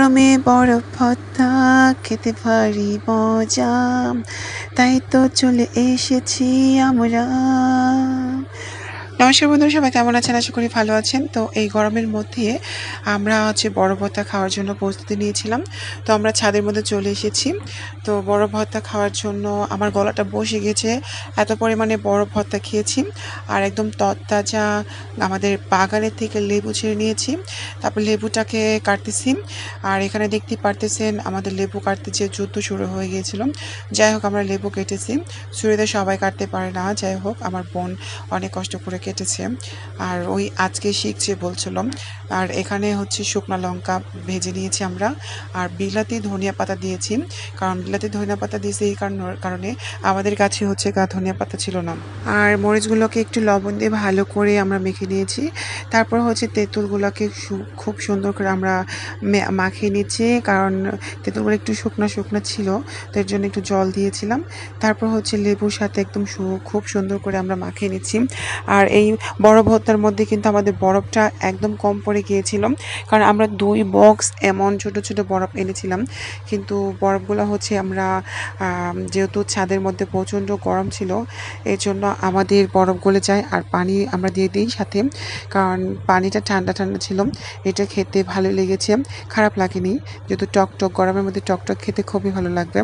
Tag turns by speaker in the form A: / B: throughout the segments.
A: গরমে বরফ ভর্তা খেতে ভারী মজা। তাই তো চলে এসেছি আমরা। নমস্কার বন্ধুরা, সবাই কেমন আছেন? আশা করি ভালো আছেন। তো এই গরমের মধ্যে আমরা হচ্ছে বড় ভর্তা খাওয়ার জন্য প্রস্তুতি নিয়েছিলাম। তো আমরা ছাদের মধ্যে চলে এসেছি। তো বড় ভর্তা খাওয়ার জন্য আমার গলাটা বসে গেছে। এত পরিমাণে বড় ভর্তা খেয়েছি আর একদম তরতাজা আমাদের বাগানের থেকে লেবু ছেড়ে নিয়েছি। তারপর লেবুটাকে কাটতেছি আর এখানে দেখতে পারতেছেন আমাদের লেবু কাটতে যে যুদ্ধ শুরু হয়ে গিয়েছিল। যাই হোক, আমরা লেবু কেটেছি। ছুরিতে সবাই কাটতে পারে না। যাই হোক, আমার বোন অনেক কষ্ট করে কেটেছে। আর ওই আজকে শিখছে বলছিল, আর এখানে হচ্ছে শুকনো লঙ্কা ভেজে নিয়েছি আমরা। আর বিলাতি ধনিয়া পাতা দিয়েছি, কারণ বিলাতি ধনিয়া পাতা দিয়েছি এই কারণ কারণে আমাদের কাছে হচ্ছে গা ধনিয়া পাতা ছিল না। আর মরিচগুলোকে একটু লবণ দিয়ে ভালো করে আমরা মেখে নিয়েছি। তারপর হচ্ছে তেঁতুলগুলোকে খুব সুন্দর করে আমরা মাখিয়ে নিচ্ছি, কারণ তেঁতুলগুলো একটু শুকনো শুকনো ছিল, তো এর জন্য একটু জল দিয়েছিলাম। তারপর হচ্ছে লেবুর সাথে একদম খুব সুন্দর করে আমরা মাখিয়ে নিচ্ছি। আর এই বরফ ভর্তার মধ্যে কিন্তু আমাদের বরফটা একদম কম পড়ে গিয়েছিল। কারণ আমরা দুই বক্স এমন ছোট ছোট বরফ এনেছিলাম। কিন্তু বরফগুলো হচ্ছে আমরা যেহেতু ছাদের মধ্যে প্রচণ্ড গরম ছিল এর জন্য আমাদের বরফ গলে যায় আর পানি আমরা দিয়ে দিই সাথে। কারণ পানিটা ঠান্ডা ঠান্ডা ছিল, এটা খেতে ভালো লেগেছে। খারাপ লাগেনি, যেহেতু টক টক গরমের মধ্যে টক টক খেতে খুবই ভালো লাগবে।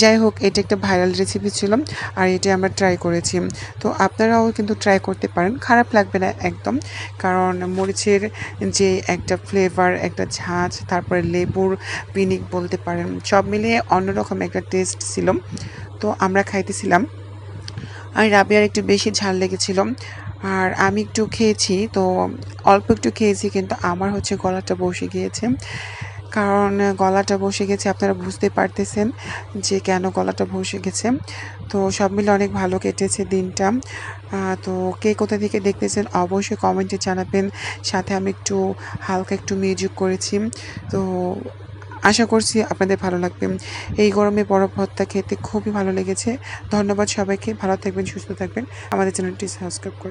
A: যাই হোক, এটা একটা ভাইরাল রেসিপি ছিল আর এটা আমরা ট্রাই করেছি। তো আপনারাও কিন্তু ট্রাই করতে পারেন। খারাপ লাগবে না একদম। কারণ মরিচের যে একটা ফ্লেভার একটা ঝাঁঝ তারপরে লেবুর পিনিক বলতে পারেন, সব মিলিয়ে অন্যরকম একটা টেস্ট ছিল। তো আমরা খাইতেছিলাম। আর রাবিয়ার একটু বেশি ঝাল লেগেছিল। আর আমি একটু খেয়েছি, তো অল্প একটু খেয়েছি, কিন্তু আমার হচ্ছে গলাটা বসে গিয়েছে। কারণ গলাটা বসে গেছে, আপনারা বুঝতে পারতেছেন যে কেন গলাটা বসে গেছে। তো সব মিলে অনেক ভালো কেটেছে দিনটা। তো কে কোথা থেকে দেখতেছেন অবশ্যই কমেন্টে জানাবেন। সাথে আমি একটু হালকা একটু মিউজিক করেছি। তো আশা করছি আপনাদের ভালো লাগবে। এই গরমে বরফ ভর্তা খেতে খুবই ভালো লেগেছে। ধন্যবাদ সবাইকে। ভালো থাকবেন, সুস্থ থাকবেন। আমাদের চ্যানেলটি সাবস্ক্রাইব করুন